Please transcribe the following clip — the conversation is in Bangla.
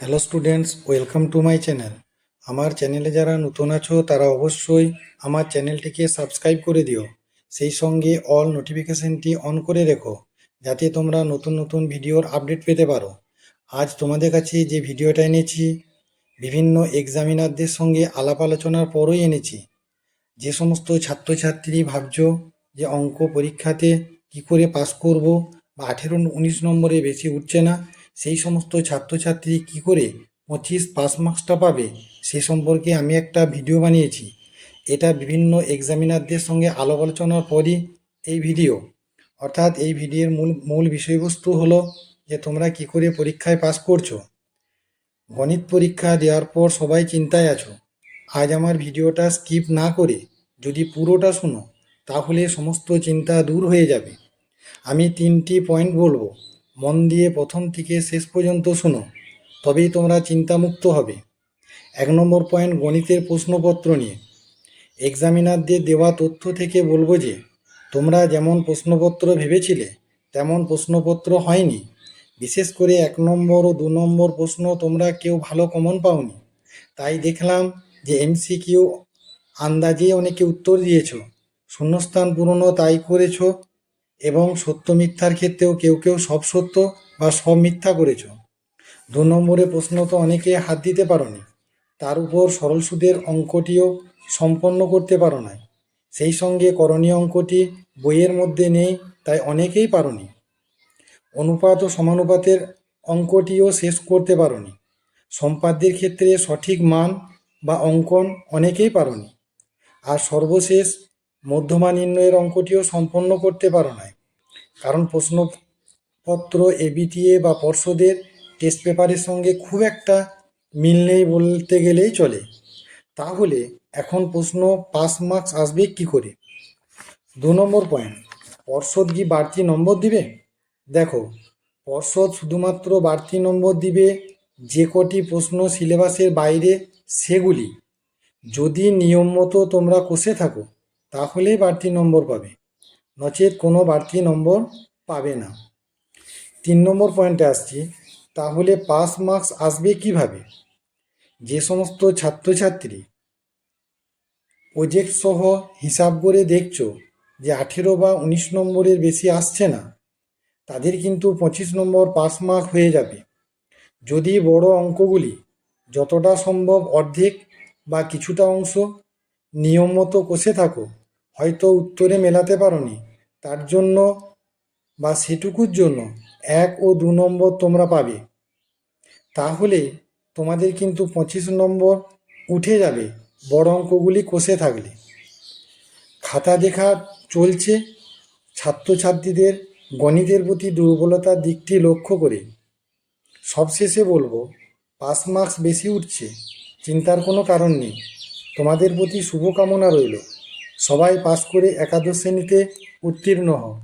Hello students welcome to my channel আমার চ্যানেলে যারা নতুন আছো, তারা অবশ্যই আমার চ্যানেলটিকে সাবস্ক্রাইব করে দিও। সেই সঙ্গে অল নোটিফিকেশনটি অন করে রেখো, যাতে তোমরা নতুন নতুন ভিডিওর আপডেট পেতে পারো। আজ তোমাদের কাছে যে ভিডিওটা এনেছি, বিভিন্ন এক্সামিনারদের সঙ্গে আলাপ আলোচনার পরই এনেছি। যে সমস্ত ছাত্রছাত্রী ভাবছ যে অঙ্ক পরীক্ষাতে কি করে পাস করব বা আঠেরো উনিশ নম্বরে বেশি উঠছে না সেই সমস্ত ছাত্রছাত্রী কি করে পঁচিশ পাস মার্কসটা পাবে, সে সম্পর্কে আমি একটা ভিডিও বানিয়েছি। এটা বিভিন্ন এক্সামিনারদের সঙ্গে আলাপ আলোচনার পরই এই ভিডিও। অর্থাৎ এই ভিডিওর মূল মূল বিষয়বস্তু হলো যে তোমরা কি করে পরীক্ষায় পাস করছ। গণিত পরীক্ষা দেওয়ার পর সবাই চিন্তায় আছো। আজ আমার ভিডিওটা স্কিপ না করে যদি পুরোটা শোনো, তাহলে সমস্ত চিন্তা দূর হয়ে যাবে। আমি তিনটি পয়েন্ট বলব। মন দিয়ে প্রথম থেকে শেষ পর্যন্ত শোনো, তবেই তোমরা চিন্তামুক্ত হবে। এক নম্বর পয়েন্ট, গণিতের প্রশ্নপত্র নিয়ে। এক্সামিনারদের দেওয়া তথ্য থেকে বলব যে, তোমরা যেমন প্রশ্নপত্র ভেবেছিলে, তেমন প্রশ্নপত্র হয়নি। বিশেষ করে এক নম্বর ও দু নম্বর প্রশ্ন তোমরা কেউ ভালো কমন পাওনি। তাই দেখলাম যে এমসিকিউ আন্দাজে অনেকে উত্তর দিয়েছ। শূন্যস্থান পূরণও তাই করেছ। এবং সত্য মিথ্যার ক্ষেত্রেও কেউ কেউ সব সত্য বা সব মিথ্যা করেছ। দু নম্বরে প্রশ্ন তো অনেকে হাত দিতে পারোনি তার উপর সরল সুদের অঙ্কটিও সম্পন্ন করতে পারো নাই। সেই সঙ্গে করণীয় অঙ্কটি বইয়ের মধ্যে নেই, তাই অনেকেই পারোনি অনুপাত ও সমানুপাতের অঙ্কটিও শেষ করতে পারোনি সম্পাদ্যের ক্ষেত্রে সঠিক মান বা অঙ্কন অনেকেই পারোনি আর সর্বশেষ মধ্যমা নির্ণয়ের অঙ্কটিও সম্পন্ন করতে পারো নাই। কারণ প্রশ্নপত্র এবিটিএ বা পর্ষদের টেস্ট পেপারের সঙ্গে খুব একটা মিল নেই বলতে গেলেই চলে। তাহলে এখন প্রশ্ন পাস মার্কস আসবে কি করে? দু নম্বর পয়েন্ট, পর্ষদ কি বাড়তি নম্বর দিবে? দেখো, পর্ষদ শুধুমাত্র বাড়তি নম্বর দিবে যে কটি প্রশ্ন সিলেবাসের বাইরে সেগুলি। যদি নিয়ম মতো তোমরা কষে থাকো তাহলেই বাড়তি নম্বর পাবে। নচেত কোনো বাড়তি নম্বর পাবে না। তিন নম্বর পয়েন্টে আসছি, তাহলে পাস মার্কস আসবে কীভাবে? যে সমস্ত ছাত্রছাত্রী প্রজেক্ট সহ হিসাব করে দেখছ যে আঠেরো বা উনিশ নম্বরের বেশি আসছে না, তাদের কিন্তু পঁচিশ নম্বর পাস মার্ক হয়ে যাবে। যদি বড় অঙ্কগুলি যতটা সম্ভব অর্ধেক বা কিছুটা অংশ নিয়ম মতো কষে থাকো হয়তো উত্তরে মেলাতে পারোনি। তার জন্য বা সেটুকুর জন্য এক ও দু নম্বর তোমরা পাবে। তাহলে তোমাদের কিন্তু পঁচিশ নম্বর উঠে যাবে, বড় অঙ্কগুলি কষে থাকলে। খাতা দেখা চলছে। ছাত্রছাত্রীদের, গণিতের প্রতি দুর্বলতার দিকটি লক্ষ্য করে। সবশেষে বলব, পাস মার্কস বেশি উঠছে, চিন্তার কোনো কারণ নেই। তোমাদের প্রতি শুভকামনা রইল। সবাই পাস করে একাদশ শ্রেণীতে উত্তীর্ণ হও।